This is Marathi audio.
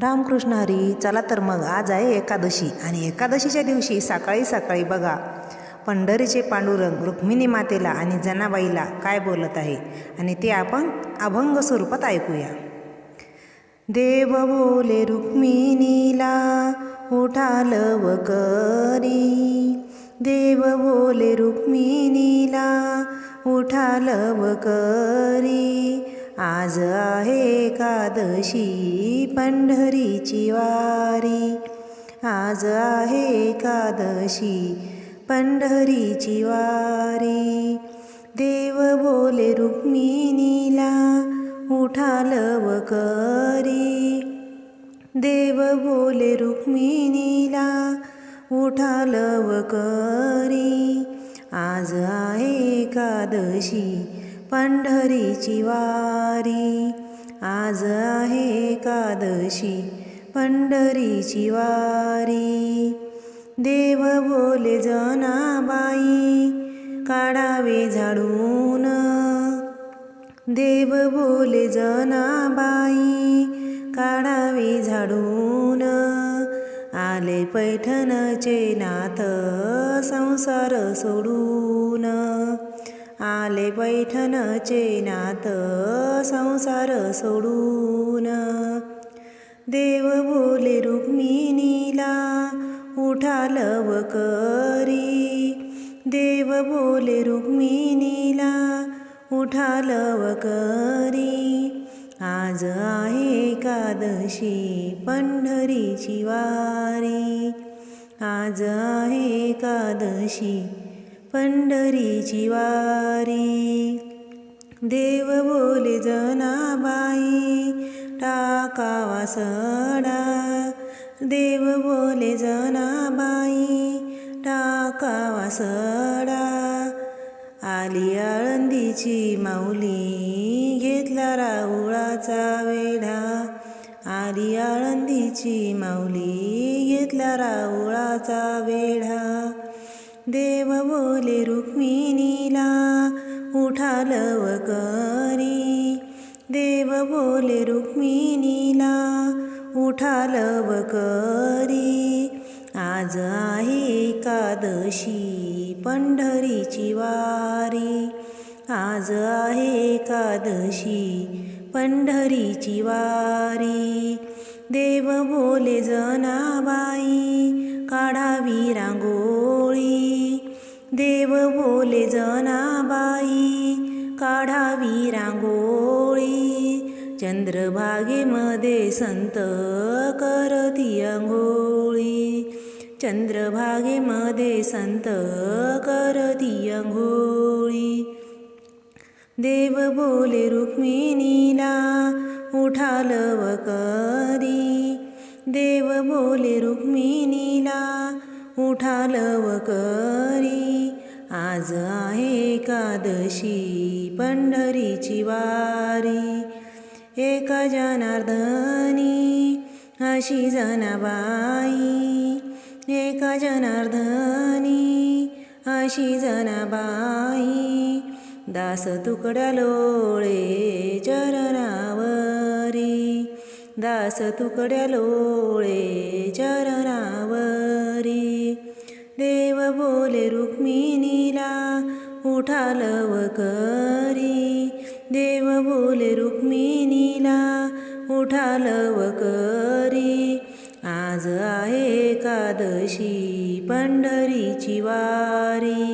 रामकृष्ण हरी चला तर मग आज आहे एकादशी आणि एकादशीच्या दिवशी सकाळी सकाळी बघा. पंढरीचे पांडुरंग रुक्मिणी मातेला आणि जनाबाईला काय बोलत आहे आणि ते आपण अभंग स्वरूपात ऐकूया. देव बोले रुक्मिणीला उठालव करी देव बोले रुक्मिणीला उठालव करी आज आहे एकादशी पंढरीची वारी. आज आहे एकादशी पंढरीची वारी. देव बोले रुक्मिणीला उठालव करी. देव बोले रुक्मिणीला उठालव करी. आज आहे एकादशी पंढरीची वारी. आज आहे एकादशी पंढरीची वारी. देव बोले जनाबाई काढावे झाडून. देव बोले जनाबाई काढावे झाडून. आले पैठणचे नाथ संसार सोडून. आले पैठण चेनात संसार सोडून. देव बोले रुक्मिणीला उठालव करी देव बोले रुक्मिणीला उठालव करी आज आहे एकादशी पंढरीची वारी. आज आहे एकादशी पंढरीची वारी देव बोले जनाबाई टाकावा सडा देव बोले जनाबाई टाकावा सडा आली आळंदीची माऊली घेतला राऊळाचा वेढा. आली आळंदीची माऊली घेतला राऊळाचा वेढा. देव बोले रुक्मिणीला उठाल करी. देव बोले रुक्मिणीला उठाल करी. आज आहे एकादशी पंढरीची वारी. आज आहे एकादशी पंढरीची वारी. देव बोले जनाबाई काढावी रांगोळी. देव बोले जनाबाई काढावी रांगोळी. चंद्रभागेमध्ये संत करती अंघोळी. चंद्रभागेमध्ये संत करती अंघोळी. देव बोले रुक्मिणीला उठालव करी देव बोले रुक्मिणीला उठालव करी. आज आहे एकादशी पंढरीची वारी. एका जनार्दनी अशी जनाबाई. एका जनार्दनी अशी जनाबाई. दास तुकड्या लोळे चरणावरी. दास तुकड्या लोळे चरणावरी. देव बोले रुक्मिणीला उठालव करी. देव बोले रुक्मिणीला उठालव करी. आज आहे एकादशी पंढरीची वारी.